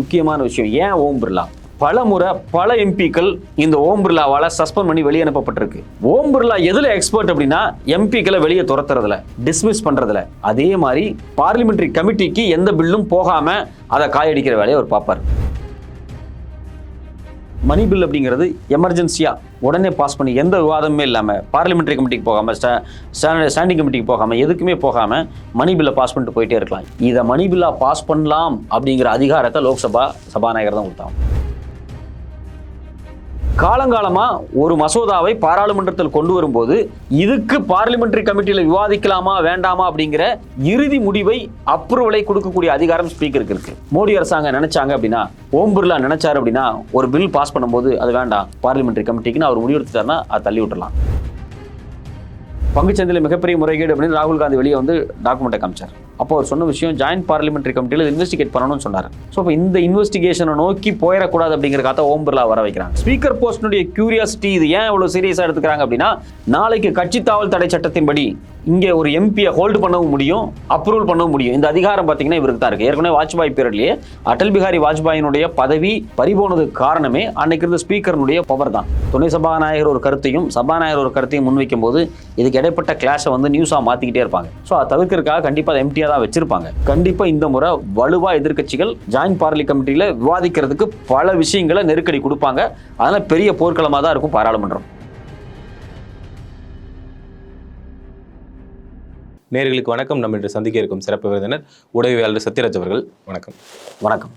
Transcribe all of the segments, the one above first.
முக்கியமான விஷயம் ஏன் ஓம் பிர்லா? பல முறை பல எம்பிக்கள் இந்த ஓம் பிர்லாவால் சஸ்பெண்ட் பண்ணி வெளியே அனுப்பப்பட்டிருக்கு. ஓம் பிர்லா எதுல எக்ஸ்பர்ட் அப்படின்னா எம்பிக்களை வெளியே துரத்துறதுல டிஸ்மிஸ் பண்றதுல. அதே மாதிரி பார்லிமெண்ட்ரி கமிட்டிக்கு எந்த பில்லும் போகாம அதை காயடிக்கிற வேலையை அவர் பார்ப்பார். மணி பில் அப்படிங்கிறது எமர்ஜென்சியாக உடனே பாஸ் பண்ணி எந்த விவாதமுமே இல்லாமல் பார்லிமெண்ட்ரி கமிட்டிக்கு போகாமல் ஸ்டாண்டிங் கமிட்டிக்கு போகாமல் எதுக்குமே போகாமல் மணி பில்லை பாஸ் பண்ணிட்டு போயிட்டே இருக்கலாம். இதை மணி பில்லாக பாஸ் பண்ணலாம் அப்படிங்கிற அதிகாரத்தை லோக்சபா சபாநாயகர் தான் கொடுத்தாங்க காலங்காலமாக ஒரு மசோதாவை பாராளுமன்றத்தில் கொண்டு வரும்போது இதுக்கு பார்லிமெண்டரி கமிட்டியில் விவாதிக்கலாமா வேண்டாமா அப்படிங்கிற இறுதி முடிவை அப்ரூவலை கொடுக்கக்கூடிய அதிகாரம் ஸ்பீக்கருக்கு இருக்கு. மோடி அரசாங்கம் நினைச்சாங்க அப்படின்னா ஓம் பிர்லா நினைச்சாரு அப்படின்னா ஒரு பில் பாஸ் பண்ணும்போது அது வேண்டாம் பார்லிமெண்டரி கமிட்டிக்குன்னு அவர் முடிவெடுத்துட்டாருன்னா அதை தள்ளி விட்டுலாம் பங்குச்சந்தையில் மிகப்பெரிய முறைகேடு அப்படின்னு ராகுல் காந்தி வெளியே வந்து டாக்குமெண்ட்டை காமிச்சார். அப்போ அவர் சொன்ன விஷயம் ஜாயின்ட் பார்லிமெண்ட்ரி கமிட்டியில் இன்வெஸ்டிகேட் பண்ணணும்னு சொன்னார். ஸோ இப்போ இந்த இன்வெஸ்டிகேஷனை நோக்கி போயிடக்கூடாது அப்படிங்கிறக்காக ஓம் பிர்லா வர வைக்கிறாங்க. ஸ்பீக்கர் போஸ்டினுடைய கியூரியாசிட்டி இது ஏன் இவ்வளோ சீரியஸாக எடுத்துக்கிறாங்க அப்படின்னா நாளைக்கு கட்சி தாவல் தடை சட்டத்தின்படி இங்கே ஒரு எம்பியை ஹோல்டு பண்ணவும் முடியும் அப்ரூவல் பண்ணவும் முடியும். இந்த அதிகாரம் பார்த்தீங்கன்னா இவருக்கு தான் இருக்கு. ஏற்கனவே வாஜ்பாய் பேரிலேயே அடல் பிஹாரி வாஜ்பாயினுடைய பதவி பறிபோனது காரணமே அன்னைக்கு இருந்த ஸ்பீக்கர்னுடைய பவர் தான். துணை சபாநாயகர் ஒரு கருத்தையும் சபாநாயகர் ஒரு கருத்தையும் முன்வைக்கும் போது இதுக்கு இடைப்பட்ட கிளாஷை வந்து நியூஸாக மாற்றிக்கிட்டே இருப்பாங்க. ஸோ அதை தவிர்க்கிறதுக்காக கண்டிப்பாக எம்டி எம்டியாக தான் வச்சிருப்பாங்க. கண்டிப்பாக இந்த முறை வலுவாக எதிர்க்கட்சிகள் ஜாயின்ட் பார்லி கமிட்டியில் விவாதிக்கிறதுக்கு பல விஷயங்களை நெருக்கடி கொடுப்பாங்க. அதனால் பெரிய போர்க்களமாக தான் இருக்கும் பாராளுமன்றம். நேர்களுக்கு வணக்கம். நம்ம இன்று சந்திக்க இருக்கும் சிறப்பு விருந்தினர் உதவியாளர் சத்யராஜ் அவர்கள். வணக்கம். வணக்கம்.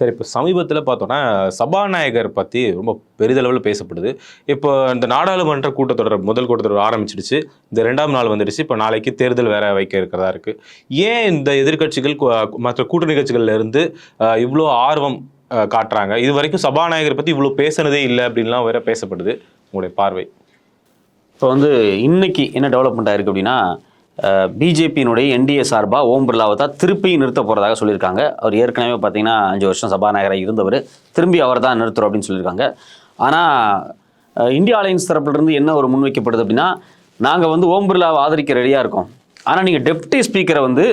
சரி இப்போ சமீபத்தில் பார்த்தோன்னா சபாநாயகர் பற்றி ரொம்ப பெரிதளவில் பேசப்படுது. இப்போ இந்த நாடாளுமன்ற கூட்டத்தொடர் முதல் கூட்டத்தொடர் ஆரம்பிச்சிடுச்சு. இந்த ரெண்டாம் நாள் வந்துடுச்சு. இப்போ நாளைக்கு தேர்தல் வேற வைக்க இருக்கிறதா இருக்குது ஏன் இந்த எதிர்க்கட்சிகள் மற்ற கூட்டணி கட்சிகள்லேருந்து இவ்வளோ ஆர்வம் காட்டுறாங்க? இது வரைக்கும் சபாநாயகர் பற்றி இவ்வளோ பேசுனதே இல்லை அப்படின்லாம் வேற பேசப்படுது. உங்களுடைய பார்வை. இப்போ வந்து இன்னைக்கு என்ன டெவலப்மெண்ட் ஆயிருக்கு அப்படின்னா பிஜேபியினுடைய என்டிஏ சார்பாக ஓம் பிர்லாவை தான் திருப்பி நிறுத்த போகிறதாக சொல்லியிருக்காங்க. அவர் ஏற்கனவே பார்த்தீங்கன்னா அஞ்சு வருஷம் சபாநாயகராக இருந்தவர். திரும்பி அவர் தான் நிறுத்துறோம் அப்படின்னு சொல்லியிருக்காங்க. ஆனால் இந்தியா அலையன்ஸ் தரப்பிலிருந்து என்ன ஒரு முன்வைக்கப்படுது அப்படின்னா நாங்கள் வந்து ஓம் பிர்லாவை ஆதரிக்க ரெடியாக இருக்கோம். ஆனால் நீங்கள் டெப்டி ஸ்பீக்கரை வந்து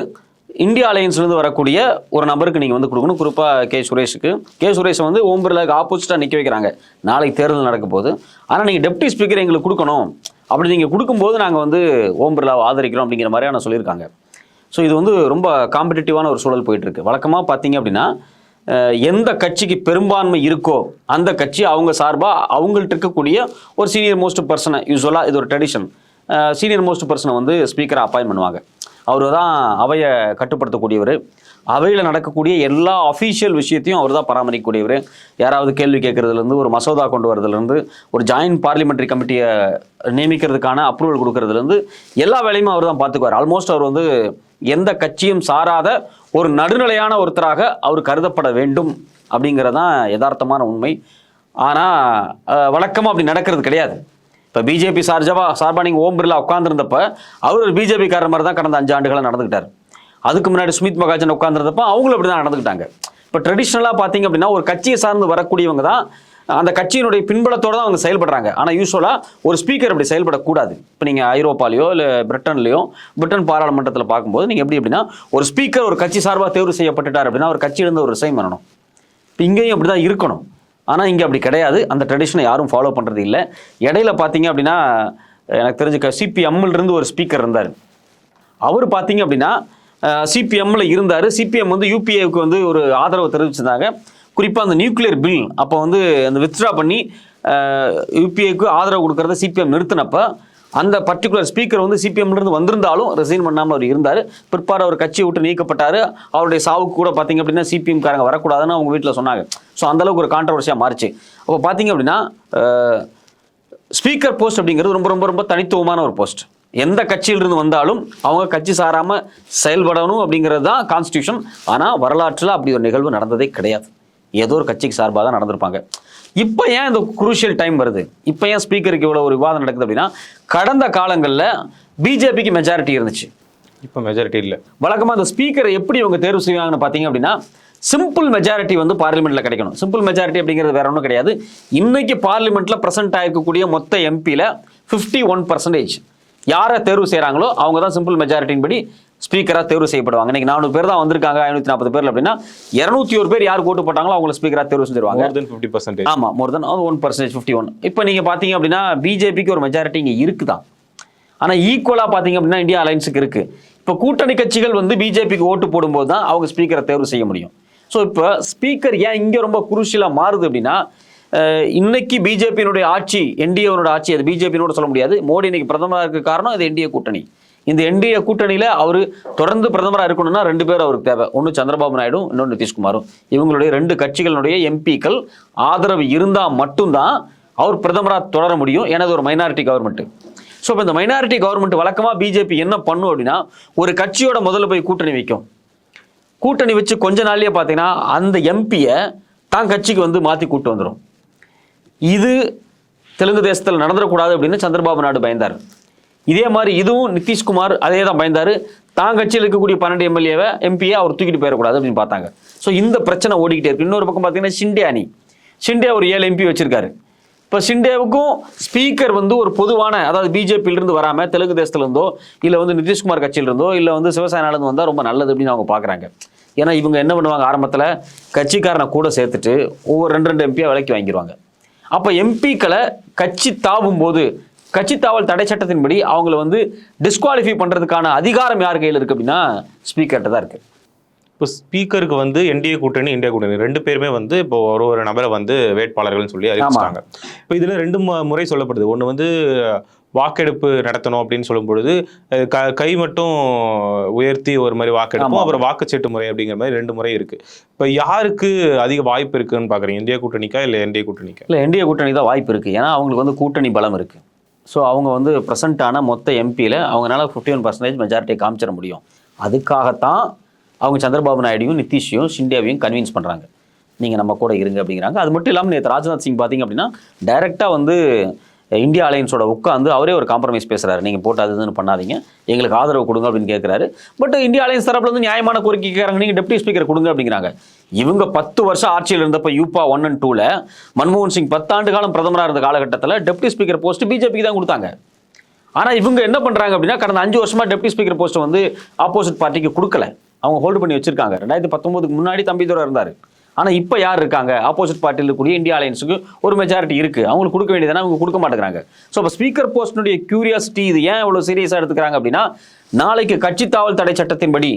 இந்தியா அலையன்ஸ்லேருந்து வரக்கூடிய ஒரு நபருக்கு நீங்கள் வந்து கொடுக்கணும். குறிப்பாக கே சுரேஷுக்கு. கே சுரேஷை வந்து ஓம் பிர்லாவுக்கு ஆப்போசிட்டாக நிற்க வைக்கிறாங்க. நாளைக்கு தேர்தல் நடக்க போகுது. ஆனால் நீங்கள் டெப்டி ஸ்பீக்கர் எங்களுக்கு கொடுக்கணும். அப்படி நீங்கள் கொடுக்கும்போது நாங்கள் வந்து ஓம் பிர்லாவை ஆதரிக்கிறோம் அப்படிங்கிற மாதிரியான சொல்லியிருக்காங்க. ஸோ இது வந்து ரொம்ப காம்படிட்டிவான ஒரு சூழல் போயிட்டுருக்கு. வழக்கமாக பார்த்தீங்க அப்படின்னா எந்த கட்சிக்கு பெரும்பான்மை இருக்கோ அந்த கட்சி அவங்க சார்பாக அவங்கள்ட்ட இருக்கக்கூடிய ஒரு சீனியர் மோஸ்ட் பர்சனை யூஸ்வலாக இது ஒரு ட்ரெடிஷன் சீனியர் மோஸ்ட் பர்சனை வந்து ஸ்பீக்கரை அப்பாயின் பண்ணுவாங்க. அவர் தான் அவையை கட்டுப்படுத்தக்கூடியவர். அவையில் நடக்கக்கூடிய எல்லா அஃபீஷியல் விஷயத்தையும் அவர் தான் பராமரிக்கக்கூடியவர். யாராவது கேள்வி கேட்குறதுலேருந்து ஒரு மசோதா கொண்டு வரதுலேருந்து ஒரு ஜாயின்ட் பார்லிமெண்ட்ரி கமிட்டியை நியமிக்கிறதுக்கான அப்ரூவல் கொடுக்கறதுலேருந்து எல்லா வேலையுமே அவர் தான் பார்த்துக்குவார். ஆல்மோஸ்ட் அவர் வந்து எந்த கட்சியும் சாராத ஒரு நடுநிலையான ஒருத்தராக அவர் கருதப்பட வேண்டும் அப்படிங்கிறது தான் யதார்த்தமான உண்மை. ஆனால் வழக்கமாக அப்படி நடக்கிறது கிடையாது. இப்போ பிஜேபி சார்ஜவா சார்பாக நீங்கள் ஓம் பிர்லா உட்காந்துருந்தப்ப அவர் ஒரு பிஜேபிக்காரர் மாதிரி தான் கடந்த அஞ்சு ஆண்டுகளாக நடந்துக்கிட்டார் அதுக்கு முன்னாடி ஸ்மித் மகாஜன் உட்காந்துருந்தப்ப அவங்களும் அப்படி தான் நடந்துக்கிட்டாங்க. இப்போ ட்ரெடிஷ்னலாக பார்த்தீங்க அப்படின்னா ஒரு கட்சியை சார்ந்து வரக்கூடியவங்க தான் அந்த கட்சியினுடைய பின்பலத்தோடு தான் அவங்க செயல்படுறாங்க. ஆனால் யூஸ்வலாக ஒரு ஸ்பீக்கர் அப்படி செயல்படக்கூடாது. இப்போ நீங்கள் ஐரோப்பாலேயோ இல்லை பிரிட்டன்லையோ பிரிட்டன் பாராளுமன்றத்தில் பார்க்கும்போது நீங்கள் எப்படி அப்படின்னா ஒரு ஸ்பீக்கர் ஒரு கட்சி சார்பாக தேர்வு செய்யப்பட்டுட்டார் அப்படின்னா ஒரு கட்சியிலேருந்து ஒரு ரிசைன் பண்ணணும். இப்போ இங்கேயும் அப்படி தான் இருக்கணும். ஆனால் இங்கே அப்படி கிடையாது. அந்த ட்ரெடிஷனை யாரும் ஃபாலோ பண்ணுறது இல்லை. இடையில பார்த்தீங்க அப்படின்னா எனக்கு தெரிஞ்ச சிபிஎம்மில் இருந்து ஒரு ஸ்பீக்கர் இருந்தார். அவர் பார்த்தீங்க அப்படின்னா சிபிஎம்மில் இருந்தார். சிபிஎம் வந்து யூபிஏவுக்கு வந்து ஒரு ஆதரவு தெரிவிச்சிருந்தாங்க. குறிப்பாக அந்த நியூக்ளியர் பில் அப்போ வந்து அந்த வித்ட்ரா பண்ணி யூபிஏக்கு ஆதரவு கொடுக்கறத சிபிஎம் நிறுத்தினப்போ அந்த பர்டிகுலர் ஸ்பீக்கர் வந்து சிபிஎம்லேருந்து வந்திருந்தாலும் ரிசைன் பண்ணாமல் அவர் இருந்தார். பிற்பாடு அவர் கட்சியை விட்டு நீக்கப்பட்டார். அவருடைய சாவுக்கு கூட பார்த்தீங்க அப்படின்னா சிபிஎம் காரங்க வரக்கூடாதுன்னு அவங்க வீட்டில் சொன்னாங்க. ஸோ அந்தளவுக்கு ஒரு கான்ட்ரவர்சியாக மாறிச்சு. அப்போ பார்த்தீங்க அப்படின்னா ஸ்பீக்கர் போஸ்ட் அப்படிங்கிறது ரொம்ப ரொம்ப ரொம்ப தனித்துவமான ஒரு போஸ்ட் எந்த கட்சியிலிருந்து வந்தாலும் அவங்க கட்சி சாராமல் செயல்படணும் அப்படிங்கிறது தான் கான்ஸ்டியூஷன் ஆனால் வரலாற்றில் அப்படி ஒரு நிகழ்வு நடந்ததே கிடையாது. ஏதோ ஒரு கட்சிக்கு சார்பாக தான் நடந்திருப்பாங்க. இப்போ ஏன் இந்த குரூஷியல் டைம் வருது? இப்போ ஏன் ஸ்பீக்கருக்கு இவ்வளோ ஒரு விவாதம் நடக்குது அப்படின்னா கடந்த காலங்களில் பிஜேபிக்கு மெஜாரிட்டி இருந்துச்சு. இப்போ மெஜாரிட்டி இல்லை. வழக்கமாக அந்த ஸ்பீக்கரை எப்படி இவங்க தேர்வு செய்வாங்கன்னு பார்த்தீங்க அப்படின்னா சிம்பிள் மெஜாரிட்டி வந்து பார்லிமெண்ட்டில் கிடைக்கணும். சிம்பிள் மெஜாரிட்டி அப்படிங்கிறது வேற ஒன்றும் கிடையாது. இன்னைக்கு பார்லிமெண்ட்டில் ப்ரெசென்ட் ஆயிருக்கக்கூடிய மொத்த எம்பியில் ஃபிஃப்டி ஒன் பர்சன்டேஜ் யாரை தேர்வு செய்கிறாங்களோ அவங்க தான் சிம்பிள் மெஜாரிட்டியின் படி ஸ்பீக்கராக தேர்வு செய்யப்படுவாங்க. இன்னைக்கு நானூறு பேர் தான் வந்திருக்காங்க ஐநூற்றி நாற்பது பேர் அப்படின்னா இரநூத்தி ஒரு பேர் யார் ஓட்டு போட்டாங்களோ அவங்கள ஸ்பீக்கராக தேர்வு செஞ்சிருவாங்க. மோர் தென் ஃபிஃப்டி பர்சன்டேஜ் ஆமா more then one percentage fifty one இப்போ நீங்க பாத்தீங்க அப்படின்னா பிஜேபிக்கு ஒரு மெஜாரிட்டி இங்க இருக்குதான். ஆனா ஈக்குவலா பாத்தீங்க அப்படின்னா இந்தியா அலைன்ஸுக்கு இருக்கு. இப்போ கூட்டணி கட்சிகள் வந்து பிஜேபிக்கு ஓட்டு போடும்போது தான் அவங்க ஸ்பீக்கரை தேர்வு செய்ய முடியும். ஸோ இப்போ ஸ்பீக்கர் ஏன் இங்க ரொம்ப குருஷியலா மாறுது அப்படின்னா இன்னைக்கு பிஜேபியினுடைய ஆட்சி என்டிஏவனோட ஆட்சி அது பிஜேபியோட சொல்ல முடியாது. மோடி இன்னைக்கு பிரதமராக இருக்க காரணம் இது என்டிஏ கூட்டணி. இந்த என்டிஏ கூட்டணியில் அவர் தொடர்ந்து பிரதமராக இருக்கணும்னா ரெண்டு பேர் அவருக்கு தேவை. ஒன்று சந்திரபாபு நாயுடு இன்னொன்று நிதிஷ்குமாரும். இவங்களுடைய ரெண்டு கட்சிகளுடைய எம்பிக்கள் ஆதரவு இருந்தால் மட்டும்தான் அவர் பிரதமராக தொடர முடியும். ஏன்னா ஒரு மைனாரிட்டி கவர்மெண்ட் ஸோ இப்போ இந்த மைனாரிட்டி கவர்மெண்ட் வழக்கமாக பிஜேபி என்ன பண்ணும் அப்படின்னா ஒரு கட்சியோட முதல்ல போய் கூட்டணி வைக்கும். கூட்டணி வச்சு கொஞ்ச நாள்லேயே பார்த்தீங்கன்னா அந்த எம்பியை தான் கட்சிக்கு வந்து மாற்றி கூட்டு வந்துடும் இது தெலுங்கு தேசத்தில் நடந்துடக்கூடாது அப்படின்னு சந்திரபாபு நாயுடு பயந்தார். இதே மாதிரி இதுவும் நிதிஷ்குமார் அதே தான் பயந்தார். தான் கட்சியில் இருக்கக்கூடிய பன்னெண்டு எம்எல்ஏவை எம்பியை அவர் தூக்கிட்டு போயிடக்கூடாது அப்படின்னு பார்த்தாங்க. ஸோ இந்த பிரச்சனை ஓடிக்கிட்டே இருக்கு. இன்னொரு பக்கம் பார்த்தீங்கன்னா ஷிண்டே அணி. ஷிண்டே ஒரு ஏழு எம்பி வச்சிருக்காரு. இப்போ ஷிண்டேவுக்கும் ஸ்பீக்கர் வந்து ஒரு பொதுவான அதாவது பிஜேபியிலிருந்து வராமல் தெலுங்கு தேசத்துலேருந்தோ இல்லை வந்து நிதிஷ்குமார் கட்சியிலிருந்தோ இல்லை வந்து சிவசேனாலேருந்து வந்தால் ரொம்ப நல்லது அப்படின்னு அவங்க பார்க்குறாங்க. ஏன்னா இவங்க என்ன பண்ணுவாங்க? ஆரம்பத்தில் கட்சிக்காரனை கூட சேர்த்துட்டு ஒவ்வொரு ரெண்டு ரெண்டு எம்பியாக விலைக்கு வாங்கிடுவாங்க அப்போ எம்பிக்களை கட்சி தாவும் போது கட்சி தாவல் தடை சட்டத்தின்படி அவங்கள வந்து டிஸ்குவாலிஃபை பண்ணுறதுக்கான அதிகாரம் யார் கையில் இருக்குது அப்படின்னா ஸ்பீக்கர்கிட்ட தான் இருக்குது இப்போ ஸ்பீக்கருக்கு வந்து என்டிஏ கூட்டணி இந்தியா கூட்டணி. ரெண்டு பேருமே வந்து இப்போ ஒரு ஒரு நபரை வந்து வேட்பாளர்கள்னு சொல்லி அறிவிச்சிட்டாங்க. இப்போ இதுல ரெண்டு முறை சொல்லப்படுது. ஒன்று வந்து வாக்கெடுப்பு நடத்தணும் அப்படின்னு சொல்லும் பொழுது க- கை மட்டும் உயர்த்தி ஒரு மாதிரி வாக்கெடுப்பும். அப்புறம் வாக்குச்சீட்டு முறை அப்படிங்கிற மாதிரி ரெண்டு முறை இருக்கு. இப்போ யாருக்கு அதிக வாய்ப்பு இருக்குன்னு பாக்குறீங்க? இந்தியா கூட்டணிக்கா இல்லை என்டிஏ கூட்டணிக்கா? இல்லை என்டிஏ கூட்டணி தான் வாய்ப்பு இருக்குது ஏன்னா அவங்களுக்கு வந்து கூட்டணி பலம் இருக்குது ஸோ அவங்க வந்து ப்ரெசண்ட்டான மொத்த எம்பியில் அவங்களால ஃபிஃப்டி ஒன் பர்சன்டேஜ் மெஜாரிட்டியை காமிச்சிட முடியும். அதுக்காகத்தான் அவங்க சந்திரபாபு நாயுடையும் நிதிஷையும் ஷிண்டேவையும் கன்வின்ஸ் பண்ணுறாங்க நீங்கள் நம்ம கூட இருங்க அப்படிங்கிறாங்க. அது மட்டும் இல்லாமல் நேற்று ராஜ்நாத் சிங் பார்த்தீங்க அப்படின்னா டைரெக்டாக வந்து இந்தியா அலையன்ஸோட உட்காந்து அவரே ஒரு காம்ப்ரமைஸ் பேசுகிறாரு நீங்கள் போட்டு அது இதுன்னு பண்ணாதீங்க. எங்களுக்கு ஆதரவு கொடுங்க அப்படின்னு கேட்குறாரு பட் இந்தியா அலையன்ஸ் தரப்புல வந்து நியாயமான கோரிக்கை கேட்குறாங்க நீங்கள் டெப்டி ஸ்பீக்கர் கொடுங்க அப்படிங்கிறாங்க. இவங்க பத்து வருஷம் ஆட்சியில் இருந்தப்ப யூபா ஒன் அண்ட் டூவில் மன்மோகன் சிங் பத்தாண்டு காலம் பிரதமராக இருந்த காலகட்டத்தில் டெப்டி ஸ்பீக்கர் போஸ்ட் பிஜேபிக்கு தான் கொடுத்தாங்க. ஆனால் இவங்க என்ன பண்ணுறாங்க அப்படின்னா கடந்த அஞ்சு வருஷமாக டெப்டி ஸ்பீக்கர் போஸ்ட் வந்து ஆப்போசிட் பார்ட்டிக்கு கொடுக்கல. அவங்க ஹோல்டு பண்ணி வச்சிருக்காங்க. ரெண்டாயிரத்தி பத்தொம்போதுக்கு முன்னாடி தம்பிதுரை இருந்தார். ஆனால் இப்போ யார் இருக்காங்க? ஆப்போசிட் பார்ட்டியில் இருக்கக்கூடிய இந்தியா அலையன்ஸுக்கு ஒரு மெஜாரிட்டி இருக்குது அவங்களுக்கு கொடுக்க வேண்டியதானே அவங்க கொடுக்க மாட்டேங்கிறாங்க. ஸோ இப்போ ஸ்பீக்கர் போஸ்டினுடைய கியூரியாசிட்டி இது ஏன் இவ்வளோ சீரியஸாக எடுத்துக்கிறாங்க அப்படின்னா நாளைக்கு கட்சி தாவல் தடை சட்டத்தின்படி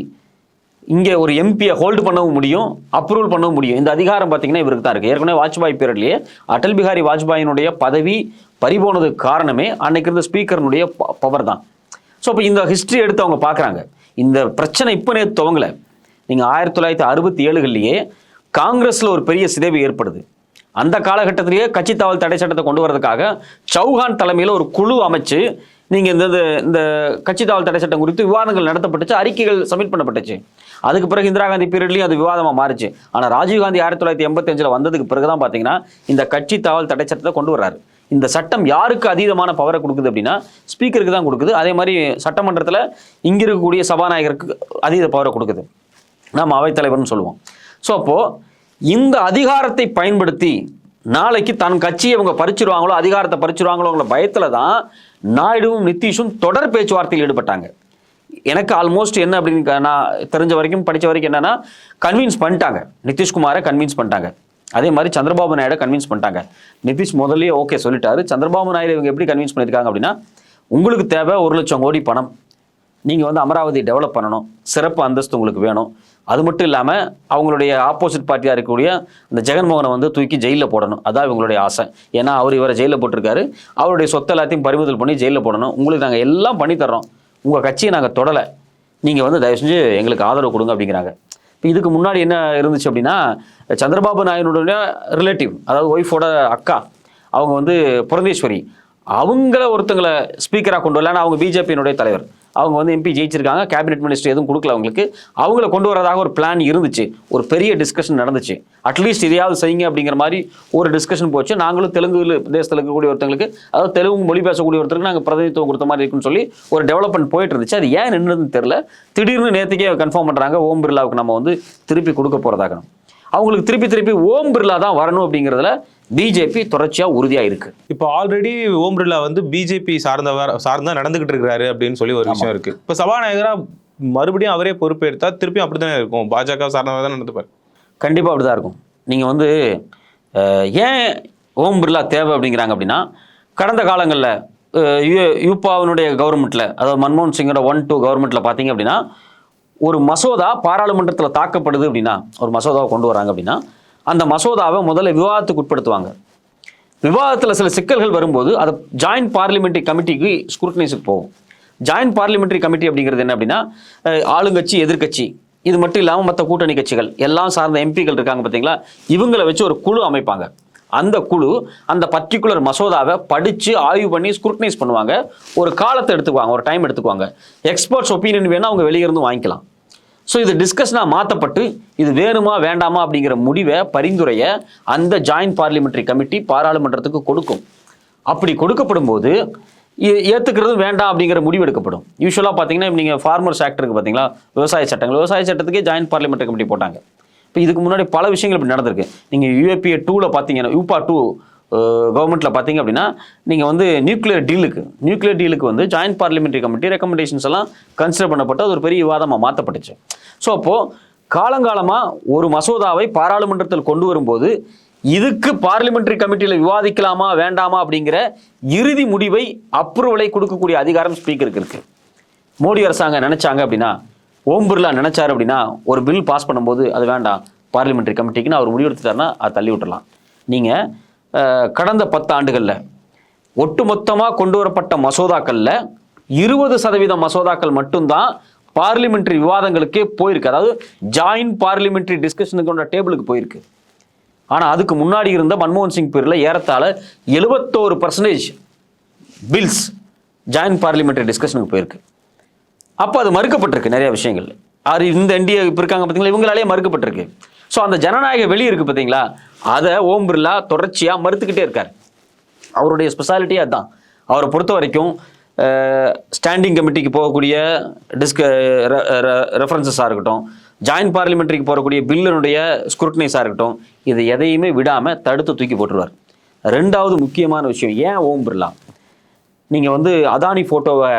இங்கே ஒரு எம்பியை ஹோல்டு பண்ணவும் முடியும் அப்ரூவல் பண்ணவும் முடியும். இந்த அதிகாரம் பார்த்தீங்கன்னா இவருக்கு தான் இருக்குது ஏற்கனவே வாஜ்பாய் பேரிலேயே அடல் பிஹாரி வாஜ்பாயினுடைய பதவி பறிபோனதுக்கு காரணமே அன்னைக்கு இருந்த ஸ்பீக்கர்னுடைய பவர் தான். ஸோ இப்போ இந்த ஹிஸ்ட்ரி எடுத்து அவங்க பார்க்குறாங்க இந்த பிரச்சனை இப்போ நேற்று துவங்கலை. நீங்கள் ஆயிரத்தி தொள்ளாயிரத்தி அறுபத்தி ஏழுகள்லேயே காங்கிரஸில் ஒரு பெரிய சிதைவு ஏற்படுது. அந்த காலகட்டத்திலேயே கட்சி தாவல் தடை சட்டத்தை கொண்டு வரதுக்காக சௌஹான் தலைமையில் ஒரு குழு அமைச்சு நீங்கள் இந்த இந்த- இந்த கட்சி தாவல் தடை சட்டம் குறித்து விவாதங்கள் நடத்தப்பட்டுச்சு அறிக்கைகள் சப்மிட் பண்ணப்பட்டுச்சு. அதுக்கு பிறகு இந்திரா காந்தி பீரியட்லையும் அது விவாதமாக மாறுச்சு. ஆனால் ராஜீவ்காந்தி ஆயிரத்தி தொள்ளாயிரத்தி எண்பத்தஞ்சில் வந்ததுக்கு பிறகு தான் பார்த்தீங்கன்னா இந்த கட்சி தாவல் தடை சட்டத்தை கொண்டு வர்றாரு. இந்த சட்டம் யாருக்கு அதீதமான பவரை கொடுக்குது அப்படின்னா ஸ்பீக்கருக்கு தான் கொடுக்குது. அதே மாதிரி சட்டமன்றத்தில் இங்கே இருக்கக்கூடிய சபாநாயகருக்கு அதீத பவரை கொடுக்குது. நாம் அவைத்தலைவர்னு சொல்லுவோம். ஸோ அப்போது இந்த அதிகாரத்தை பயன்படுத்தி நாளைக்கு தன் கட்சியை இவங்க பறிச்சிருவாங்களோ அதிகாரத்தை பறிச்சிருவாங்களோங்கிற பயத்தில் தான் நாயுடுவும் நிதிஷும் தொடர் பேச்சுவார்த்தையில் ஈடுபட்டாங்க. எனக்கு ஆல்மோஸ்ட் என்ன அப்படின்னு நான் தெரிஞ்ச வரைக்கும் படித்த வரைக்கும் என்னென்னா கன்வின்ஸ் பண்ணிட்டாங்க. நிதிஷ்குமாரை கன்வின்ஸ் பண்ணிட்டாங்க. அதே மாதிரி சந்திரபாபு நாயுடு கன்வின்ஸ் பண்ணிட்டாங்க. நிதிஷ் முதல்லயே ஓகே சொல்லிட்டாரு. சந்திரபாபு நாயுடு இவங்க எப்படி கன்வின்ஸ் பண்ணியிருக்காங்க அப்படின்னா உங்களுக்கு தேவை ஒரு லட்சம் கோடி பணம். நீங்கள் வந்து அமராவதி டெவலப் பண்ணணும். சிறப்பு அந்தஸ்து உங்களுக்கு வேணும். அது மட்டும் இல்லாமல் அவங்களுடைய ஆப்போசிட் பார்ட்டியாக இருக்கக்கூடிய அந்த ஜெகன்மோகனை வந்து தூக்கி ஜெயிலில் போடணும். அதான் இவங்களுடைய ஆசை. ஏன்னா அவர் இவரை ஜெயிலில் போட்டிருக்காரு. அவருடைய சொத்தை எல்லாத்தையும் பறிமுதல் பண்ணி ஜெயிலில் போடணும். உங்களுக்கு நாங்கள் எல்லாம் பண்ணித்தர்றோம் உங்கள் கட்சியை நாங்கள் தொடலை. நீங்கள் வந்து தயவு செஞ்சு எங்களுக்கு ஆதரவு கொடுங்க அப்படிங்கிறாங்க. இப்போ இதுக்கு முன்னாடி என்ன இருந்துச்சு அப்படின்னா சந்திரபாபு நாயுனுடைய ரிலேட்டிவ் அதாவது ஒய்ஃபோட அக்கா அவங்க வந்து புரந்தேஸ்வரி அவங்கள ஒருத்தங்களை ஸ்பீக்கராக கொண்டு வரலான்னு அவங்க பிஜேபியினுடைய தலைவர். அவங்க வந்து எம்பி ஜெயிச்சிருக்காங்க. கேபினெட் மினிஸ்டர் எதுவும் கொடுக்கல அவங்களுக்கு. அவங்கள கொண்டு வரதாக ஒரு பிளான் இருந்துச்சு. ஒரு பெரிய டிஸ்கஷன் நடந்துச்சு. அட்லீஸ்ட் இதையாவது செய்யுங்க அப்படிங்கிற மாதிரி ஒரு டிஸ்கஷன் போச்சு. நாங்களும் தெலுங்கு தேசத்தில் இருக்கக்கூடிய ஒருத்தங்களுக்கு அதாவது தெலுங்கு மொழி பேசக்கூடிய ஒருத்தருக்கு நாங்கள் பிரதிநிதித்துவம் கொடுத்த மாதிரி இருக்குன்னு சொல்லி ஒரு டெவலப்மெண்ட் போயிட்டு இருந்துச்சு. அது ஏன் நின்றுதுன்னு தெரியல. திடீர்னு நேற்றுக்கே கன்ஃபார்ம் பண்ணுறாங்க ஓம் பிர்லாவுக்கு நம்ம வந்து திருப்பி கொடுக்க போகிறதாக அவங்களுக்கு திருப்பி திருப்பி ஓம் பிர்லா தான் வரணும் அப்படிங்கிறதுல பிஜேபி தொடர்ச்சியாக உறுதியாக இருக்குது இப்போ ஆல்ரெடி ஓம் பிர்லா வந்து பிஜேபி சார்ந்தவர் சார்ந்தா நடந்துகிட்டு இருக்காரு அப்படின்னு சொல்லி ஒரு விஷயம் இருக்கு. இப்போ சபாநாயகரா மறுபடியும் அவரே பொறுப்பேற்றா திருப்பியும் அப்படித்தானே இருக்கும்? பாஜக சார்ந்தவர் தான் நடந்துப்பார். கண்டிப்பாக அப்படி தான் இருக்கும். நீங்கள் வந்து ஏன் ஓம் பிர்லா தேவை அப்படிங்கிறாங்க அப்படின்னா கடந்த காலங்களில் யூபாவினுடைய கவர்மெண்ட்டில் அதாவது மன்மோகன் சிங்கோட ஒன் டூ கவர்மெண்ட்டில் பார்த்தீங்க அப்படின்னா ஒரு மசோதா பாராளுமன்றத்தில் தாக்கப்படுது அப்படின்னா ஒரு மசோதாவை கொண்டு வராங்க அப்படின்னா அந்த மசோதாவை முதல்ல விவாதத்துக்கு உட்படுத்துவாங்க. விவாதத்தில் சில சிக்கல்கள் வரும்போது அது ஜாயிண்ட் பார்லிமெண்ட்ரி கமிட்டிக்கு ஸ்க்ரூட்டனைஸுக்கு போகும். ஜாயிண்ட் பார்லிமெண்ட்ரி கமிட்டி அப்படிங்கிறது என்ன அப்படின்னா ஆளுங்கட்சி எதிர்க்கட்சி இது மட்டும் இல்லாமல் மற்ற கூட்டணி கட்சிகள் எல்லாம் சார்ந்த எம்பிக்கள் இருக்காங்க பார்த்தீங்களா இவங்களை வச்சு ஒரு குழு அமைப்பாங்க. அந்த குழு அந்த பர்டிகுலர் மசோதாவை படித்து ஆய்வு பண்ணி ஸ்க்ரூட்டனைஸ் பண்ணுவாங்க. ஒரு காலத்தை எடுத்துக்குவாங்க ஒரு டைம் எடுத்துக்குவாங்க. எக்ஸ்பர்ட்ஸ் ஒப்பீனியன் வேணால் அவங்க வெளியிருந்து வாங்கிக்கலாம். ஸோ இது டிஸ்கஷனாக மாற்றப்பட்டு இது வேணுமா வேண்டாமா அப்படிங்கிற முடிவை பரிந்துரைய அந்த ஜாயிண்ட் பார்லிமெண்ட்ரி கமிட்டி பாராளுமன்றத்துக்கு கொடுக்கும். அப்படி கொடுக்கப்படும் போது ஏ- வேண்டாம் அப்படிங்கிற முடிவு எடுக்கப்படும். யூஸ்வலாக பார்த்தீங்கன்னா நீங்கள் ஃபார்மர்ஸ் ஆக்டருக்கு பார்த்தீங்களா விவசாய சட்டங்கள். விவசாய சட்டத்துக்கே ஜாயிண்ட் பார்லிமெண்ட்ரி கமிட்டி போட்டாங்க. இப்போ இதுக்கு முன்னாடி பல விஷயங்கள் இப்படி நடந்திருக்கு. நீங்கள் யூஏபிஏ டூவில் பார்த்தீங்கன்னா யூபா டூ கவர்மெண்ட்டில் பார்த்தீங்க அப்படின்னா நீங்கள் வந்து நியூக்ளியர் டீலுக்கு நியூக்ளியர் டீலுக்கு வந்து ஜாயிண்ட் பார்லிமெண்ட்ரி கமிட்டி ரெக்கமெண்டேஷன்ஸ் எல்லாம் கன்சிடர் பண்ணப்பட்டு அது ஒரு பெரிய விவாதமாக மாற்றப்பட்டுச்சு ஸோ அப்போது காலங்காலமாக ஒரு மசோதாவை பாராளுமன்றத்தில் கொண்டு வரும்போது இதுக்கு பார்லிமெண்ட்ரி கமிட்டியில் விவாதிக்கலாமா வேண்டாமா அப்படிங்கிற இறுதி முடிவை அப்ரூவலை கொடுக்கக்கூடிய அதிகாரம் ஸ்பீக்கருக்கு இருக்குது மோடி அரசாங்கம் நினச்சாங்க அப்படின்னா ஓம் பிர்லா நினச்சார் அப்படின்னா ஒரு பில் பாஸ் பண்ணும்போது அது வேண்டாம். பார்லிமெண்ட்ரி கமிட்டிக்குன்னு அவர் முடிவெடுத்துட்டாருன்னா அதை தள்ளி விட்டுறலாம். நீங்கள் கடந்த பத்து ஆண்டுகளில் ஒட்டுமொத்தமாக கொண்டு வரப்பட்ட மசோதாக்களில் இருபது சதவீத மசோதாக்கள் மட்டும்தான் பார்லிமெண்ட்ரி விவாதங்களுக்கே போயிருக்கு. அதாவது ஜாயின்ட் பார்லிமெண்ட்ரி டிஸ்கஷனுக்கு டேபிளுக்கு போயிருக்கு. ஆனால் அதுக்கு முன்னாடி இருந்த மன்மோகன் சிங் பீரியடில் ஏறத்தாழ எழுபத்தோரு பர்சன்டேஜ் பில்ஸ் ஜாயிண்ட் பார்லிமெண்ட்ரி டிஸ்கஷனுக்கு போயிருக்கு. அப்போ அது மறுக்கப்பட்டிருக்கு நிறைய விஷயங்கள். அது இந்த என்டிஏ இப்போ இருக்காங்க பார்த்தீங்களா இவங்களாலேயே மறுக்கப்பட்டிருக்கு. ஸோ அந்த ஜனநாயக வெளியே இருக்குது பார்த்தீங்களா அதை ஓம் பிர்லா தொடர்ச்சியாக மறுத்துக்கிட்டே இருக்கார். அவருடைய ஸ்பெஷாலிட்டியே அதுதான் அவரை பொறுத்த வரைக்கும் ஸ்டாண்டிங் கமிட்டிக்கு போகக்கூடிய டிஸ்க ரெஃபரன்சஸாக இருக்கட்டும் ஜாயிண்ட் பார்லிமெண்ட்ரிக்கு போகக்கூடிய பில்லினுடைய ஸ்க்ரூட்டனைஸாக இருக்கட்டும் இது எதையுமே விடாமல் தடுத்து தூக்கி போட்டுருவார். ரெண்டாவது முக்கியமான விஷயம் ஏன் ஓம் பிர்லா? நீங்கள் வந்து அதானி ஃபோட்டோவை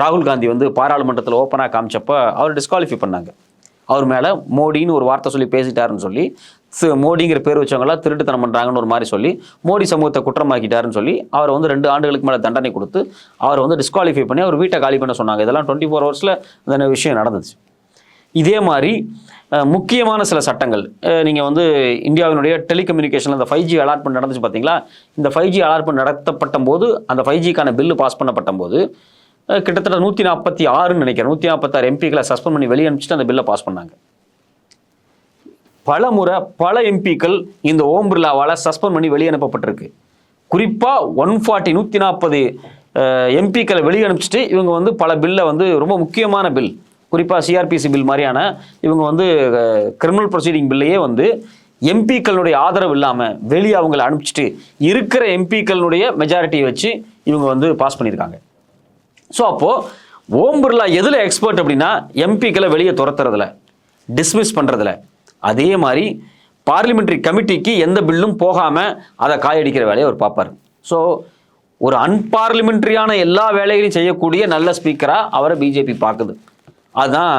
ராகுல் காந்தி வந்து பாராளுமன்றத்தில் ஓப்பனாக காமிச்சப்போ அவர் டிஸ்குவாலிஃபை பண்ணாங்க. அவர் மேலே மோடின்னு ஒரு வார்த்தை சொல்லி பேசிட்டாருன்னு சொல்லி மோடிங்கிற பேர் வச்சவங்களாம் திருட்டுத்தனம் பண்ணுறாங்கன்னு ஒரு மாதிரி சொல்லி மோடி சமூகத்தை குற்றமாக்கிட்டாருன்னு சொல்லி அவரை வந்து ரெண்டு ஆண்டுகளுக்கு மேலே தண்டனை கொடுத்து அவரை வந்து டிஸ்குவாலிஃபை பண்ணி அவர் வீட்டை காலி பண்ண சொன்னாங்க. இதெல்லாம் டுவெண்ட்டி ஃபோர் ஹவர்ஸில் அந்த விஷயம் நடந்துச்சு. இதே மாதிரி முக்கியமான சில சட்டங்கள். நீங்கள் வந்து இந்தியாவினுடைய டெலிகம்யூனிகேஷனில் இந்த ஃபைவ் ஜி அலாட்மெண்ட் நடந்துச்சு பார்த்தீங்களா இந்த ஃபைவ் ஜி அலாட்மெண்ட் நடத்தப்பட்ட போது அந்த ஃபைவ் ஜிக்கான பில்லு பாஸ் பண்ணப்பட்ட போது கிட்டத்தட்ட நூற்றி நாற்பத்தி ஆறுன்னு நினைக்கிறேன். நூற்றி நாற்பத்தாறு எம்பிக்களை சஸ்பெண்ட் பண்ணி வெளியே அனுப்பிச்சிட்டு அந்த பில்லை பாஸ் பண்ணாங்க. பல முறை பல எம்பிக்கள் இந்த ஓம் பிர்லாவால் சஸ்பெண்ட் பண்ணி வெளியே அனுப்பப்பட்டிருக்கு. குறிப்பாக ஒன் ஃபார்ட்டி நூற்றி நாற்பது எம்பிக்களை வெளியே அனுப்பிச்சிட்டு இவங்க வந்து பல பில்லை வந்து ரொம்ப முக்கியமான பில் குறிப்பாக சிஆர்பிசி பில் மாதிரியான இவங்க வந்து கிரிமினல் ப்ரொசீடிங் பில்லையே வந்து எம்பிக்களுடைய ஆதரவு இல்லாமல் வெளியே அவங்களை அனுப்பிச்சிட்டு இருக்கிற எம்பிக்களுடைய மெஜாரிட்டியை வச்சு இவங்க வந்து பாஸ் பண்ணியிருக்காங்க. ஸோ அப்போது ஓம் பிர்லா எதில் எக்ஸ்பர்ட் அப்படின்னா எம்பிக்களை வெளியே துரத்துறதுல டிஸ்மிஸ் பண்ணுறதுல அதே மாதிரி பார்லிமெண்ட்ரி கமிட்டிக்கு எந்த பில்லும் போகாமல் அதை காயடிக்கிற வேலையை அவர் பார்ப்பார். ஸோ ஒரு அன்பார்லிமெண்ட்ரியான எல்லா வேலைகளையும் செய்யக்கூடிய நல்ல ஸ்பீக்கராக அவரை பிஜேபி பார்க்குது. அதுதான்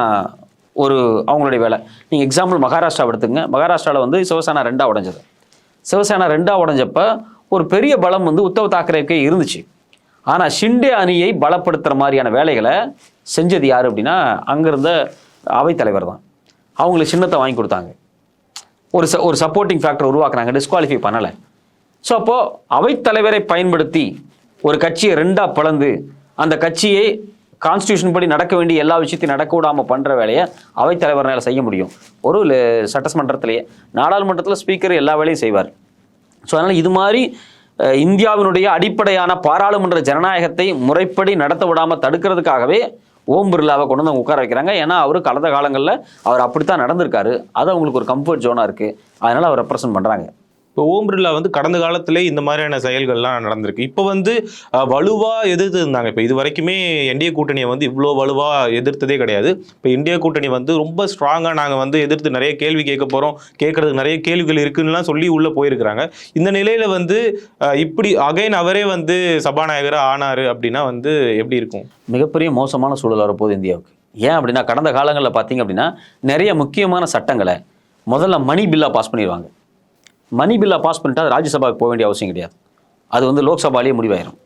ஒரு அவங்களுடைய வேலை. நீங்கள் எக்ஸாம்பிள் மகாராஷ்டிரா எடுத்துங்க மகாராஷ்டிராவில் வந்து சிவசேனா ரெண்டாக உடஞ்சது. சிவசேனா ரெண்டாக உடஞ்சப்போ ஒரு பெரிய பலம் வந்து உத்தவ் தாக்கரேக்கே இருந்துச்சு. ஆனால் ஷிண்டே அணியை பலப்படுத்துகிற மாதிரியான வேலைகளை செஞ்சது யார் அப்படின்னா அங்கிருந்த அவைத்தலைவர் தான். அவங்களுக்கு சின்னத்தை வாங்கி கொடுத்தாங்க. ஒரு ச ஒரு சப்போர்ட்டிங் ஃபேக்டர் உருவாக்குறாங்க டிஸ்குவாலிஃபை பண்ணலை. ஸோ அப்போது அவைத்தலைவரை பயன்படுத்தி ஒரு கட்சியை ரெண்டாக பிளந்து அந்த கட்சியை கான்ஸ்டியூஷன் படி நடக்க வேண்டிய எல்லா விஷயத்தையும் நடக்க விடாமல் பண்ணுற வேலையை அவைத்தலைவரால் செய்ய முடியும். ஒரு சட்டமன்றத்திலேயே நாடாளுமன்றத்தில் ஸ்பீக்கர் எல்லா வேலையும் செய்வார். ஸோ அதனால் இது மாதிரி இந்தியாவினுடைய அடிப்படையான பாராளுமன்ற ஜனநாயகத்தை முறைப்படி நடத்த விடாமல் தடுக்கிறதுக்காகவே ஓம் பிர்லாவை கொண்டு வந்து அவங்க உட்கார வைக்கிறாங்க. ஏன்னா அவர் கடந்த காலங்களில் அவர் அப்படித்தான் நடந்திருக்காரு. அது அவங்களுக்கு ஒரு கம்ஃபர்ட் ஜோனாக இருக்குது அதனால் அவர் ரெப்ரசன்ட் பண்ணுறாங்க இப்போ ஓம் பிர்லா வந்து கடந்த காலத்திலே இந்த மாதிரியான செயல்கள்லாம் நடந்திருக்கு. இப்போ வந்து வலுவாக எதிர்த்து இருந்தாங்க. இப்போ இது வரைக்குமே என்டிஏ கூட்டணியை வந்து இவ்வளோ வலுவாக எதிர்த்ததே கிடையாது. இப்போ இந்தியா கூட்டணி வந்து ரொம்ப ஸ்ட்ராங்காக நாங்கள் வந்து எதிர்த்து நிறைய கேள்வி கேட்க போகிறோம் கேட்கறதுக்கு நிறைய கேள்விகள் இருக்குன்னுலாம் சொல்லி உள்ளே போயிருக்கிறாங்க. இந்த நிலையில் வந்து இப்படி அகைன் அவரே வந்து சபாநாயகராக ஆனாரு அப்படின்னா வந்து எப்படி இருக்கும்? மிகப்பெரிய மோசமான சூழல் வரப்போகுது இந்தியாவுக்கு. ஏன் அப்படின்னா கடந்த காலங்களில் பார்த்தீங்க அப்படின்னா நிறைய முக்கியமான சட்டங்களை முதல்ல மணி பில்லாக பாஸ் பண்ணிடுவாங்க. மணி பில்லை பாஸ் பண்ணிட்டா அது ராஜ்யசபாவுக்கு போக வேண்டிய அவசியம் கிடையாது. அது வந்து லோக்சபாலேயே முடிவாயிரும்.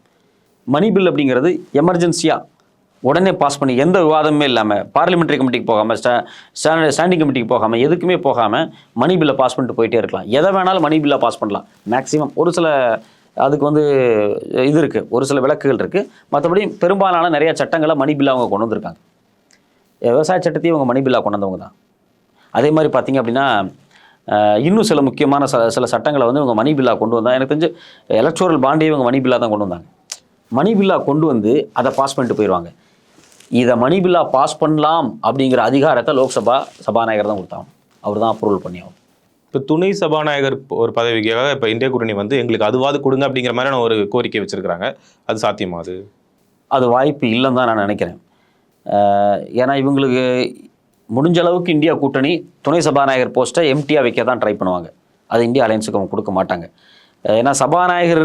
மணி பில் அப்படிங்கிறது எமர்ஜென்சியாக உடனே பாஸ் பண்ணி எந்த விவாதமே இல்லாமல் பார்லிமெண்ட்ரி கமிட்டிக்கு போகாமல் ஸ்டா ஸ்டாண்டிங் கமிட்டிக்கு போகாமல் எதுக்குமே போகாமல் மணி பில்லை பாஸ் பண்ணிட்டு போயிட்டே இருக்கலாம். எதை வேணாலும் மணி பில்லாக பாஸ் பண்ணலாம். மேக்ஸிமம் ஒரு சில அதுக்கு வந்து இது இருக்குது ஒரு சில விளக்குகள் இருக்குது மற்றபடி பெரும்பாலான நிறையா சட்டங்களை மணி பில்லாக அவங்க கொண்டு வந்திருக்காங்க. விவசாய சட்டத்தையும் இவங்க மணி பில்லாக கொண்டு வந்தவங்க தான். அதே மாதிரி பார்த்தீங்க அப்படின்னா இன்னும் சில முக்கியமான சில சில சட்டங்களை வந்து இவங்க மணி பில்லாக கொண்டு வந்தாங்க எனக்கு தெரிஞ்சு எலக்ட்ரோரல் பாண்டையும் இவங்க மணி பில்லாக தான் கொண்டு வந்தாங்க. மணி பில்லாக கொண்டு வந்து அதை பாஸ் பண்ணிட்டு போயிடுவாங்க இதை மணி பில்லாக பாஸ் பண்ணலாம் அப்படிங்கிற அதிகாரத்தை லோக்சபா சபாநாயகர் தான் கொடுத்தாங்க. அவர் தான் அப்ரூவல் பண்ணி ஆகணும். இப்போ துணை சபாநாயகர் ஒரு பதவிக்காக இப்போ இந்திய கூட்டணி வந்து எங்களுக்கு அதுவாது கொடுங்க அப்படிங்கிற மாதிரியான ஒரு கோரிக்கை வச்சிருக்காங்க அது சாத்தியமா அது? அது வாய்ப்பு இல்லைன்னு தான் நான் நினைக்கிறேன். ஏன்னா இவங்களுக்கு முடிஞ்ச அளவுக்கு இந்தியா கூட்டணி துணை சபாநாயகர் போஸ்ட்டை எம்டியாக வைக்க தான் ட்ரை பண்ணுவாங்க. அது இந்தியா அலையன்ஸுக்கு அவங்க கொடுக்க மாட்டாங்க. ஏன்னா சபாநாயகர்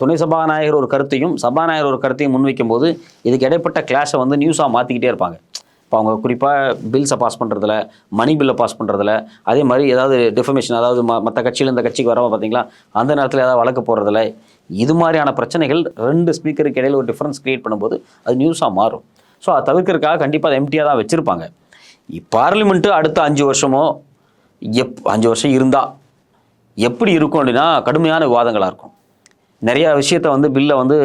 துணை சபாநாயகர் ஒரு கருத்தையும் சபாநாயகர் ஒரு கருத்தையும் முன்வைக்கும் போது இதுக்கு இடைப்பட்ட கிளாஷை வந்து நியூஸாக மாற்றிக்கிட்டே இருப்பாங்க. இப்போ அவங்க குறிப்பாக பில்ஸை பாஸ் பண்ணுறதுல மணி பில்லை பாஸ் பண்ணுறதுல அதே மாதிரி ஏதாவது டிஃபர்மேஷன் அதாவது ம மற்ற கட்சியில் இந்த கட்சிக்கு வரவங்க பார்த்தீங்களா அந்த நேரத்தில் ஏதாவது வழக்கு போகிறதில்ல இது மாதிரியான பிரச்சனைகள் ரெண்டு ஸ்பீக்கருக்கு இடையில் ஒரு டிஃப்ரென்ஸ் க்ரியேட் பண்ணும்போது அது நியூஸாக மாறும். ஸோ அதை தவிர்க்கிறதுக்காக கண்டிப்பாக அதை எம்டியாக தான் வச்சுருப்பாங்க. பார்லிமெண்ட்டு அடுத்த அஞ்சு வருஷமோ எப் அஞ்சு வருஷம் இருந்தால் எப்படி இருக்கும் அப்படின்னா கடுமையான விவாதங்களாக இருக்கும். நிறைய விஷயத்தை வந்து பில்லை வந்து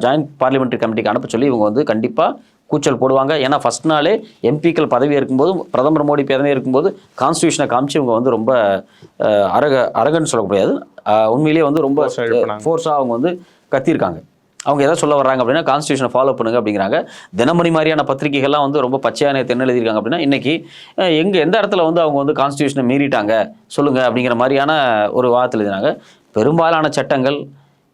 ஜாயின்ட் பார்லிமெண்ட்ரி கமிட்டிக்கு அனுப்ப சொல்லி இவங்க வந்து கண்டிப்பாக கூச்சல் போடுவாங்க. ஏன்னா ஃபர்ஸ்ட் நாளே எம்பிக்கள் பதவி இருக்கும்போது பிரதமர் மோடி பதவி இருக்கும்போது கான்ஸ்டியூஷனை காமிச்சு இவங்க வந்து ரொம்ப அரக அரகன்னு சொல்ல முடியாது. அஹ், உண்மையிலேயே வந்து ரொம்ப. ஃபோர்ஸாக அவங்க வந்து கத்தியிருக்காங்க. அவங்க எதாவது சொல்ல வர்றாங்க அப்படின்னா கான்ஸ்டியூஷனை ஃபாலோ பண்ணுங்க அப்படிங்கிறாங்க. தினமணி மாதிரியான பத்திரிகைகள்லாம் வந்து ரொம்ப பச்சையான தென் எழுதியிருக்காங்க அப்படின்னா இன்னைக்கு எங்கே எந்த இடத்துல வந்து அவங்க வந்து கான்ஸ்டியூஷனை மீறிட்டாங்க? சொல்லுங்க அப்படிங்கிற மாதிரியான ஒரு வாதத்தில் எழுதினாங்க. பெரும்பாலான சட்டங்கள்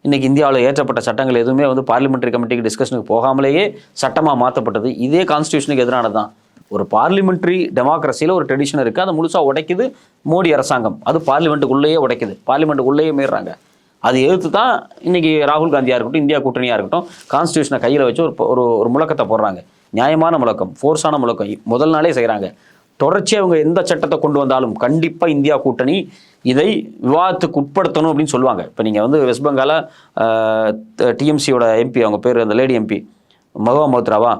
இன்றைக்கி இந்தியாவில் ஏற்றப்பட்ட சட்டங்கள் எதுவுமே வந்து பார்லிமெண்ட்ரி கமிட்டிக்கு டிஸ்கஷனுக்கு போகாமலேயே சட்டமாக மாற்றப்பட்டது இதே கான்ஸ்டியூஷனுக்கு எதிரானது தான் ஒரு பார்லிமெண்ட்ரி டெமோக்ரஸியில் ஒரு ட்ரெடிஷன் இருக்குது அதை முழுசாக உடைக்குது மோடி அரசாங்கம். அது பார்லிமெண்ட்டுக்குள்ளேயே உடைக்குது. பார்லிமெண்ட்டுக்குள்ளேயே மீறாங்க அது எதிர்த்து தான் இன்றைக்கி ராகுல் காந்தியாக இருக்கட்டும் இந்தியா கூட்டணியாக இருக்கட்டும் கான்ஸ்டியூஷனை கையில் வச்சு ஒரு ஒரு ஒரு முழக்கத்தை போடுறாங்க. நியாயமான முழக்கம் ஃபோர்ஸான முழக்கம் முதல் நாளே செய்கிறாங்க தொடர்ச்சியாக அவங்க எந்த சட்டத்தை கொண்டு வந்தாலும் கண்டிப்பாக இந்தியா கூட்டணி இதை விவாதத்துக்கு உட்படுத்தணும் அப்படின்னு சொல்லுவாங்க. இப்போ நீங்கள் வந்து வெஸ்ட் பெங்கால டிஎம்சியோட எம்பி அவங்க பேர் அந்த லேடி எம்பி மகோ மோத்ராவா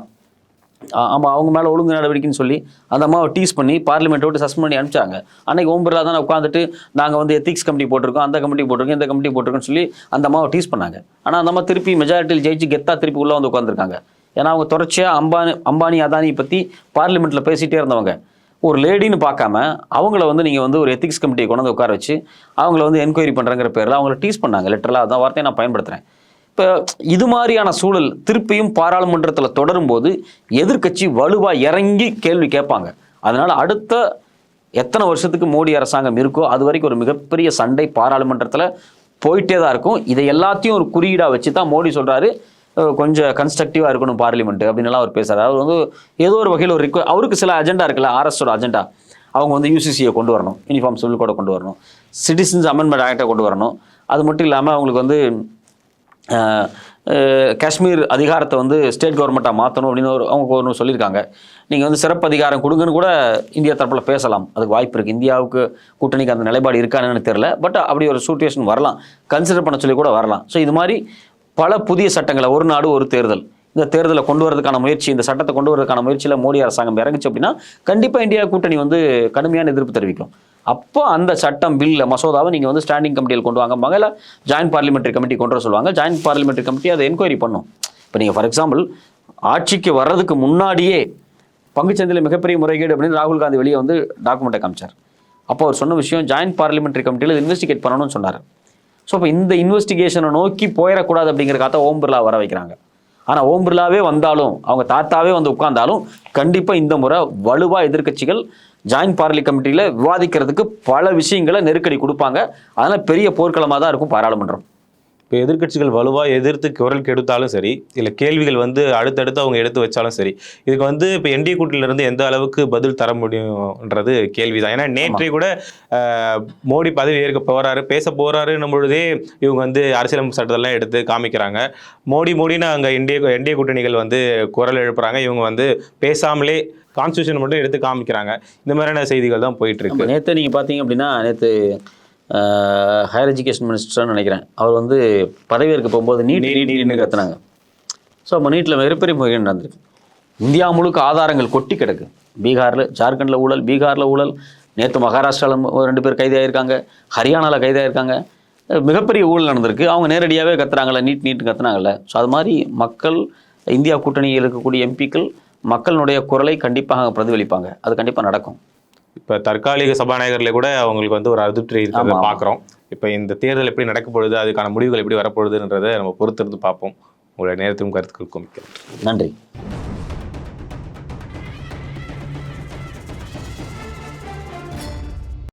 ஆமாம் அவங்க மேலே ஒழுங்கு நடவடிக்கைன்னு சொல்லி அந்த அம்மாவை டீஸ் பண்ணி பார்லிமெண்ட்டை விட்டு சஸ்பெண்ட் பண்ணி அனுப்பிச்சாங்க. அன்னைக்கு ஓம் பிர்லா தானே உட்காந்துட்டு நாங்கள் வந்து எத்திக்ஸ் கமிட்டி போட்டிருக்கோம் அந்த கமிட்டி போட்டிருக்கோம் இந்த கமிட்டி போட்டிருக்கோம்னு சொல்லி அந்த அம்மாவை டீஸ் பண்ணாங்க. ஆனால் அந்த அம்மா திருப்பி மெஜாரிட்டியில் ஜெயிச்சு கெத்தா திருப்பி உள்ளே வந்து உட்காந்துருக்காங்க ஏன்னா அவங்க தொடர்ச்சியாக அம்பானி அம்பானி அதானி பற்றி பார்லிமெண்ட்டில் பேசிகிட்டே இருந்தவங்க. ஒரு லேடின்னு பார்க்காம அவங்கள வந்து நீங்கள் வந்து ஒரு எத்திக்ஸ் கமிட்டியை கொண்டு வந்து உட்கார வச்சு அவங்கள வந்து என்கொயரி பண்ணுறங்கிற பேரில் அவங்கள டீஸ் பண்ணாங்க லிட்டரலாக அதான் வார்த்தையை நான் பயன்படுத்துகிறேன் இப்போ இது மாதிரியான சூழல் திருப்பியும் பாராளுமன்றத்தில் தொடரும்போது எதிர்க்கட்சி வலுவாக இறங்கி கேள்வி கேட்பாங்க. அதனால் அடுத்த எத்தனை வருஷத்துக்கு மோடி அரசாங்கம் இருக்கோ அது வரைக்கும் ஒரு மிகப்பெரிய சண்டை பாராளுமன்றத்தில் போயிட்டே தான் இருக்கும். இதை எல்லாத்தையும் ஒரு குறியீடாக வச்சு தான் மோடி சொல்கிறாரு கொஞ்சம் கன்ஸ்ட்ரக்டிவாக இருக்கணும் பார்லிமெண்ட் அப்படின்னுலாம் அவர் பேசுகிறார் அவர் வந்து ஏதோ ஒரு வகையில் ஒரு ரிக்வ அவருக்கு சில அஜெண்டா இருக்குல்ல ஆர்எஸோட அஜெண்டா அவங்க வந்து யூசிசியை கொண்டு வரணும் யூனிஃபார்ம் சிவில் கோடை கொண்டு வரணும். சிட்டிசன்ஸ் அமெண்ட்மெண்ட் ஆக்டை கொண்டு வரணும். அது மட்டும் இல்லாமல் அவங்களுக்கு வந்து காஷ்மீர் அதிகாரத்தை வந்து ஸ்டேட் கவர்மெண்ட்டாக மாற்றணும் அப்படின்னு ஒரு அவங்க ஒன்று சொல்லியிருக்காங்க. நீங்கள் வந்து சிறப்பு அதிகாரம் கொடுங்கன்னு கூட இந்தியா தரப்பில் பேசலாம். அதுக்கு வாய்ப்பு இருக்குது இந்தியாவுக்கு கூட்டணிக்கு அந்த நிலைப்பாடு இருக்கான்னு தெரில பட் அப்படி ஒரு சுச்சுவேஷன் வரலாம். கன்சிடர் பண்ண சொல்லி கூட வரலாம். ஸோ இது மாதிரி பல புதிய சட்டங்களை ஒரு நாடு ஒரு தேர்தல். இந்த தேர்தலை கொண்டு வரதுக்கான முயற்சி இந்த சட்டத்தை கொண்டு வரதுக்கான முயற்சியில் மோடி அரசாங்கம் இறங்குச்சு அப்படின்னா கண்டிப்பாக இந்தியா கூட்டணி வந்து கடுமையான எதிர்ப்பு தெரிவிக்கும். அப்போ அந்த சட்டம் பில்ல மசோதாவை நீங்கள் வந்து ஸ்டாண்டிங் கமிட்டியில் கொண்டு வாங்க. இல்லை ஜாயின்ட் பார்லிமெண்ட்ரி கமிட்டி கொண்டு வர சொல்லுவாங்க. ஜாயின்ட் பார்லிமெண்ட்ரி கமிட்டி அதை என்கொயரி பண்ணும். இப்போ நீங்கள் ஃபார் எக்ஸாம்பிள் ஆட்சிக்கு வர்றதுக்கு முன்னாடியே பங்குச்சந்தையில் மிகப்பெரிய முறைகேடு அப்படின்னு ராகுல் காந்தி வெளியே வந்து டாக்குமெண்ட்டை காமிச்சார். அப்போ அவர் சொன்ன விஷயம் ஜாயின்ட் பார்லிமெண்ட்ரி கமிட்டியில் இன்வெஸ்டிகேட் பண்ணணும்னு சொன்னார். ஸோ இப்போ இந்த இன்வெஸ்டிகேஷனை நோக்கி போயிடக்கூடாது அப்படிங்கிறக்காக ஓம் பிர்லா வர வைக்கிறாங்க. ஆனால் ஓம் பிர்லாவே வந்தாலும் அவங்க தாத்தாவே வந்து உட்கார்ந்தாலும் கண்டிப்பாக இந்த முறை வலுவாக எதிர்க்கட்சிகள் ஜாயின்ட் பார்லி கமிட்டியில் விவாதிக்கிறதுக்கு பல விஷயங்களை நெருக்கடி கொடுப்பாங்க. அதனால் பெரிய போர்க்களமாக தான் இருக்கும் பாராளுமன்றம். இப்போ எதிர்க்கட்சிகள் வலுவாக எதிர்த்து குரல் கெடுத்தாலும் சரி இல்லை கேள்விகள் வந்து அடுத்தடுத்து அவங்க எடுத்து வச்சாலும் சரி இதுக்கு வந்து இப்போ என்டிஏ கூட்டணியிலிருந்து எந்த அளவுக்கு பதில் தர முடியும்ன்றது கேள்விதான். ஏன்னா நேற்றே கூட மோடி பதவி ஏற்க போறாரு பேச போறாருன்னும் பொழுதே இவங்க வந்து அரசியலமைப்பு சட்டத்தெல்லாம் எடுத்து காமிக்கிறாங்க. மோடி மோடின்னு அங்கே என்டிஏ என்டிஏ கூட்டணிகள் வந்து குரல் எழுப்புறாங்க. இவங்க வந்து பேசாமலே கான்ஸ்டியூஷன் மட்டும் எடுத்து காமிக்கிறாங்க. இந்த மாதிரியான செய்திகள் தான் போயிட்டு இருக்கு. நேற்று நீங்கள் பார்த்தீங்க அப்படின்னா நேற்று ஹையர் எஜுகேஷன் மினிஸ்டர்னு நினைக்கிறேன். அவர் வந்து பதவியேற்க போகும்போது நீட் நீட் நீட்னு கத்துனாங்க. ஸோ அப்போ நீட்டில் மிகப்பெரிய முறைகேடு நடந்திருக்கு. இந்தியா முழுக்க ஆதாரங்கள் கொட்டி கிடக்கு. பீகாரில் ஜார்க்கண்டில் ஊழல் பீகாரில் ஊழல் நேற்று மகாராஷ்டிராவில் ரெண்டு பேர் கைதாகிருக்காங்க ஹரியானாவில் கைதாகிருக்காங்க மிகப்பெரிய ஊழல் நடந்திருக்கு. அவங்க நேரடியாகவே கத்துறாங்கல்ல நீட் நீட் கத்துனாங்கல்ல. ஸோ அது மாதிரி மக்கள் இந்தியா கூட்டணியில் இருக்கக்கூடிய எம்பிக்கள் மக்களினுடைய குரலை கண்டிப்பாக பிரதிபலிப்பாங்க. அது கண்டிப்பாக நடக்கும். இப்போ தற்காலிக சபாநாயகர்ல கூட அவங்களுக்கு வந்து ஒரு அதிருப்தி இருக்கிறத. பார்க்குறோம் இப்போ இந்த தேர்தல் எப்படி நடக்க பொழுது அதுக்கான முடிவுகள் எப்படி வரப்போகுதுன்றதை நம்ம பொறுத்திருந்து பார்ப்போம் உங்களுடைய நேரத்திலும் கருத்துக்களுக்கும். நன்றி